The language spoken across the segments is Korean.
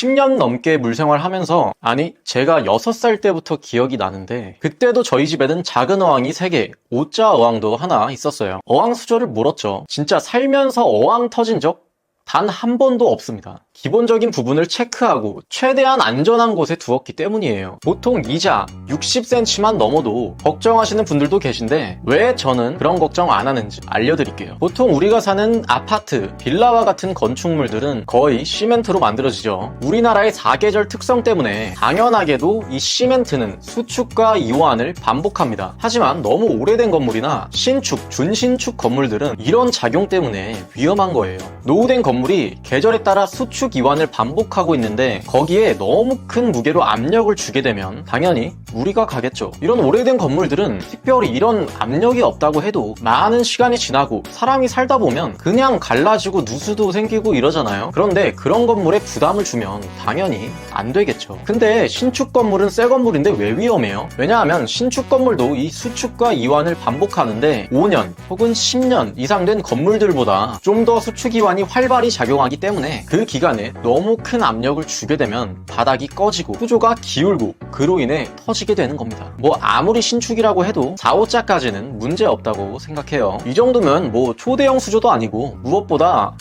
10년 넘게 물생활 하면서, 아니, 제가 6살 때부터 기억이 나는데, 그때도 저희 집에는 작은 어항이 3개, 오자 어항도 하나 있었어요. 어항 수조를 물었죠. 진짜 살면서 어항 터진 적 단 한 번도 없습니다. 기본적인 부분을 체크하고 최대한 안전한 곳에 두었기 때문이에요. 보통 이자 60cm만 넘어도 걱정하시는 분들도 계신데 왜 저는 그런 걱정 안 하는지 알려드릴게요. 보통 우리가 사는 아파트, 빌라와 같은 건축물들은 거의 시멘트로 만들어지죠. 우리나라의 사계절 특성 때문에 당연하게도 이 시멘트는 수축과 이완을 반복합니다. 하지만 너무 오래된 건물이나 신축, 준신축 건물들은 이런 작용 때문에 위험한 거예요. 노후된 건물이 계절에 따라 수축 이완을 반복하고 있는데 거기에 너무 큰 무게로 압력을 주게 되면 당연히 무리가 가겠죠. 이런 오래된 건물들은 특별히 이런 압력이 없다고 해도 많은 시간이 지나고 사람이 살다 보면 그냥 갈라지고 누수도 생기고 이러잖아요. 그런데 그런 건물에 부담을 주면 당연히 안 되겠죠. 근데 신축 건물은 새 건물인데 왜 위험해요? 왜냐하면 신축 건물도 이 수축과 이완을 반복하는데 5년 혹은 10년 이상 된 건물들보다 좀 더 수축 이완이 활발히 작용하기 때문에 그 기간 에 너무 큰 압력을 주게 되면 바닥이 꺼지고 수조가 기울고 그로 인해 터지게 되는 겁니다. 뭐 아무리 신축이라고 해도 4, 5자까지는 문제 없다고 생각해요. 이 정도면 뭐 초대형 수조도 아니고 무엇보다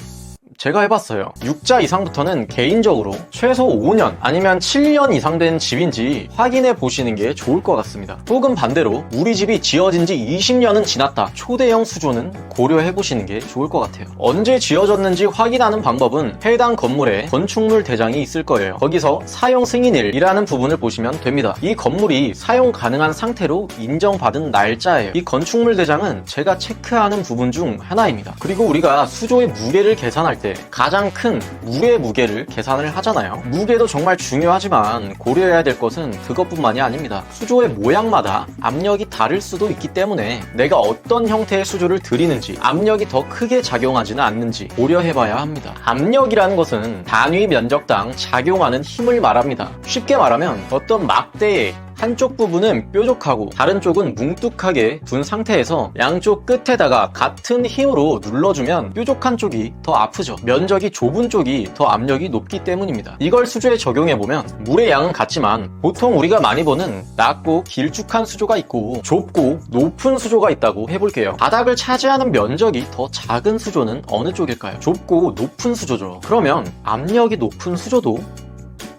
제가 해봤어요. 6자 이상부터는 개인적으로 최소 5년 아니면 7년 이상 된 집인지 확인해 보시는 게 좋을 것 같습니다. 혹은 반대로 우리 집이 지어진 지 20년은 지났다. 초대형 수조는 고려해 보시는 게 좋을 것 같아요. 언제 지어졌는지 확인하는 방법은 해당 건물에 건축물 대장이 있을 거예요. 거기서 사용 승인일이라는 부분을 보시면 됩니다. 이 건물이 사용 가능한 상태로 인정받은 날짜예요. 이 건축물 대장은 제가 체크하는 부분 중 하나입니다. 그리고 우리가 수조의 무게를 계산할 때 가장 큰 물의 무게를 계산을 하잖아요. 무게도 정말 중요하지만 고려해야 될 것은 그것뿐만이 아닙니다. 수조의 모양마다 압력이 다를 수도 있기 때문에 내가 어떤 형태의 수조를 들이는지 압력이 더 크게 작용하지는 않는지 고려해봐야 합니다. 압력이라는 것은 단위 면적당 작용하는 힘을 말합니다. 쉽게 말하면 어떤 막대에 한쪽 부분은 뾰족하고 다른 쪽은 뭉뚝하게 둔 상태에서 양쪽 끝에다가 같은 힘으로 눌러주면 뾰족한 쪽이 더 아프죠. 면적이 좁은 쪽이 더 압력이 높기 때문입니다. 이걸 수조에 적용해보면 물의 양은 같지만 보통 우리가 많이 보는 낮고 길쭉한 수조가 있고 좁고 높은 수조가 있다고 해볼게요. 바닥을 차지하는 면적이 더 작은 수조는 어느 쪽일까요? 좁고 높은 수조죠. 그러면 압력이 높은 수조도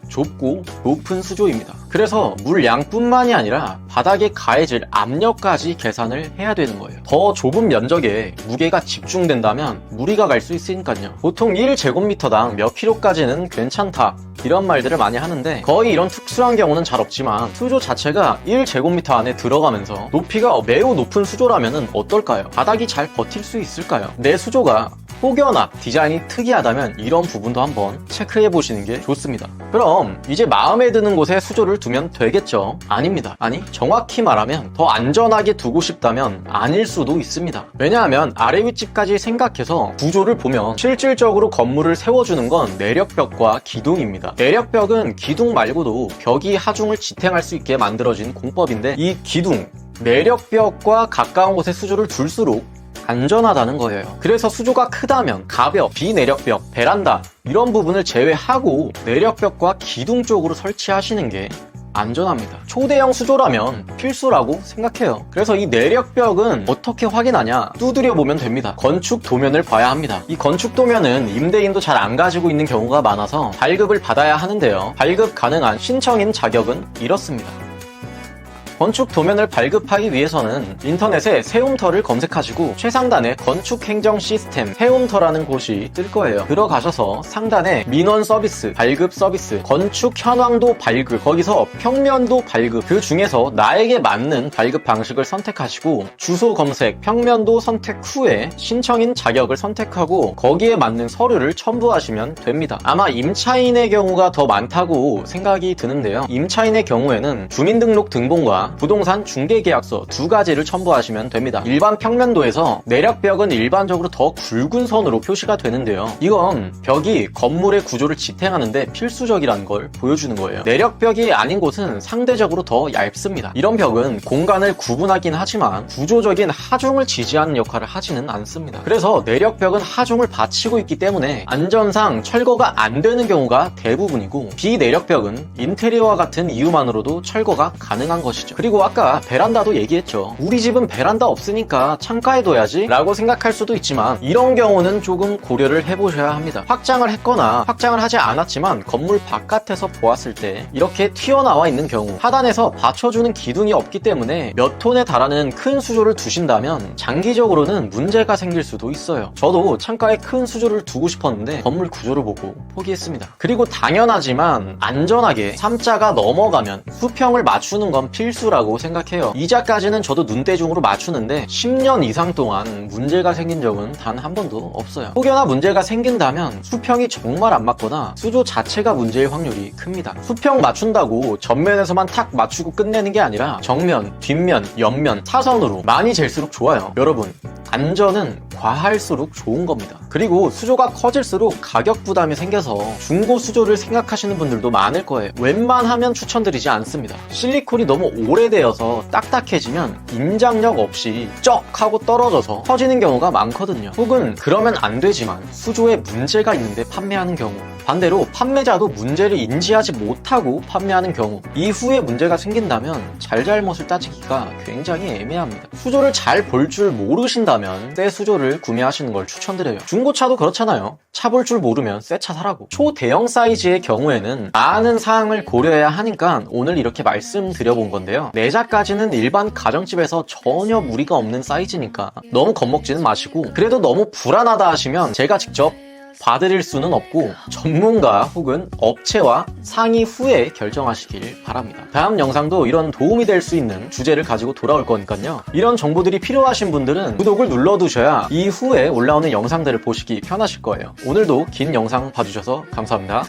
좁고 높은 수조입니다. 그래서 물 양뿐만이 아니라 바닥에 가해질 압력까지 계산을 해야 되는 거예요. 더 좁은 면적에 무게가 집중된다면 무리가 갈 수 있으니까요. 보통 1제곱미터당 몇 킬로까지는 괜찮다. 이런 말들을 많이 하는데 거의 이런 특수한 경우는 잘 없지만 수조 자체가 1제곱미터 안에 들어가면서 높이가 매우 높은 수조라면 어떨까요? 바닥이 잘 버틸 수 있을까요? 내 수조가 혹여나 디자인이 특이하다면 이런 부분도 한번 체크해 보시는 게 좋습니다. 그럼 이제 마음에 드는 곳에 수조를 두면 되겠죠? 아닙니다. 아니, 정확히 말하면 더 안전하게 두고 싶다면 아닐 수도 있습니다. 왜냐하면 아래 윗집까지 생각해서 구조를 보면 실질적으로 건물을 세워주는 건 내력벽과 기둥입니다. 내력벽은 기둥 말고도 벽이 하중을 지탱할 수 있게 만들어진 공법인데 이 기둥, 내력벽과 가까운 곳에 수조를 둘수록 안전하다는 거예요. 그래서 수조가 크다면 가벽, 비내력벽, 베란다 이런 부분을 제외하고 내력벽과 기둥 쪽으로 설치하시는 게 안전합니다. 초대형 수조라면 필수라고 생각해요. 그래서 이 내력벽은 어떻게 확인하냐? 두드려 보면 됩니다. 건축 도면을 봐야 합니다. 이 건축 도면은 임대인도 잘 안 가지고 있는 경우가 많아서 발급을 받아야 하는데요. 발급 가능한 신청인 자격은 이렇습니다. 건축 도면을 발급하기 위해서는 인터넷에 세움터를 검색하시고 최상단에 건축 행정 시스템 세움터라는 곳이 뜰 거예요. 들어가셔서 상단에 민원 서비스, 발급 서비스, 건축 현황도 발급, 거기서 평면도 발급, 그 중에서 나에게 맞는 발급 방식을 선택하시고 주소 검색, 평면도 선택 후에 신청인 자격을 선택하고 거기에 맞는 서류를 첨부하시면 됩니다. 아마 임차인의 경우가 더 많다고 생각이 드는데요. 임차인의 경우에는 주민등록 등본과 부동산 중개 계약서 두 가지를 첨부하시면 됩니다. 일반 평면도에서 내력벽은 일반적으로 더 굵은 선으로 표시가 되는데요. 이건 벽이 건물의 구조를 지탱하는데 필수적이라는 걸 보여주는 거예요. 내력벽이 아닌 곳은 상대적으로 더 얇습니다. 이런 벽은 공간을 구분하긴 하지만 구조적인 하중을 지지하는 역할을 하지는 않습니다. 그래서 내력벽은 하중을 받치고 있기 때문에 안전상 철거가 안 되는 경우가 대부분이고 비내력벽은 인테리어와 같은 이유만으로도 철거가 가능한 것이죠. 그리고 아까 베란다도 얘기했죠. 우리 집은 베란다 없으니까 창가에 둬야지 라고 생각할 수도 있지만 이런 경우는 조금 고려를 해보셔야 합니다. 확장을 했거나 확장을 하지 않았지만 건물 바깥에서 보았을 때 이렇게 튀어나와 있는 경우 하단에서 받쳐주는 기둥이 없기 때문에 몇 톤에 달하는 큰 수조를 두신다면 장기적으로는 문제가 생길 수도 있어요. 저도 창가에 큰 수조를 두고 싶었는데 건물 구조를 보고 포기했습니다. 그리고 당연하지만 안전하게 3자가 넘어가면 수평을 맞추는 건 필 수라고 생각해요. 이자까지는 저도 눈대중으로 맞추는데 10년 이상 동안 문제가 생긴 적은 단 한 번도 없어요. 혹여나 문제가 생긴다면 수평이 정말 안 맞거나 수조 자체가 문제일 확률이 큽니다. 수평 맞춘다고 전면에서만 탁 맞추고 끝내는 게 아니라 정면, 뒷면, 옆면, 사선으로 많이 잴수록 좋아요. 여러분, 안전은 과할수록 좋은 겁니다. 그리고 수조가 커질수록 가격 부담이 생겨서 중고 수조를 생각하시는 분들도 많을 거예요. 웬만하면 추천드리지 않습니다. 실리콘이 너무 오래되어서 딱딱해지면 임장력 없이 쩍 하고 떨어져서 터지는 경우가 많거든요. 혹은 그러면 안 되지만 수조에 문제가 있는데 판매하는 경우 반대로 판매자도 문제를 인지하지 못하고 판매하는 경우 이후에 문제가 생긴다면 잘잘못을 따지기가 굉장히 애매합니다. 수조를 잘 볼 줄 모르신다면 새 수조를 구매하시는 걸 추천드려요. 중고차도 그렇잖아요. 차 볼 줄 모르면 새 차 사라고. 초대형 사이즈의 경우에는 많은 사항을 고려해야 하니까 오늘 이렇게 말씀드려본 건데요. 내자까지는 일반 가정집에서 전혀 무리가 없는 사이즈니까 너무 겁먹지는 마시고 그래도 너무 불안하다 하시면 제가 직접 봐드릴 수는 없고 전문가 혹은 업체와 상의 후에 결정하시길 바랍니다. 다음 영상도 이런 도움이 될 수 있는 주제를 가지고 돌아올 거니까요. 이런 정보들이 필요하신 분들은 구독을 눌러두셔야 이후에 올라오는 영상들을 보시기 편하실 거예요. 오늘도 긴 영상 봐주셔서 감사합니다.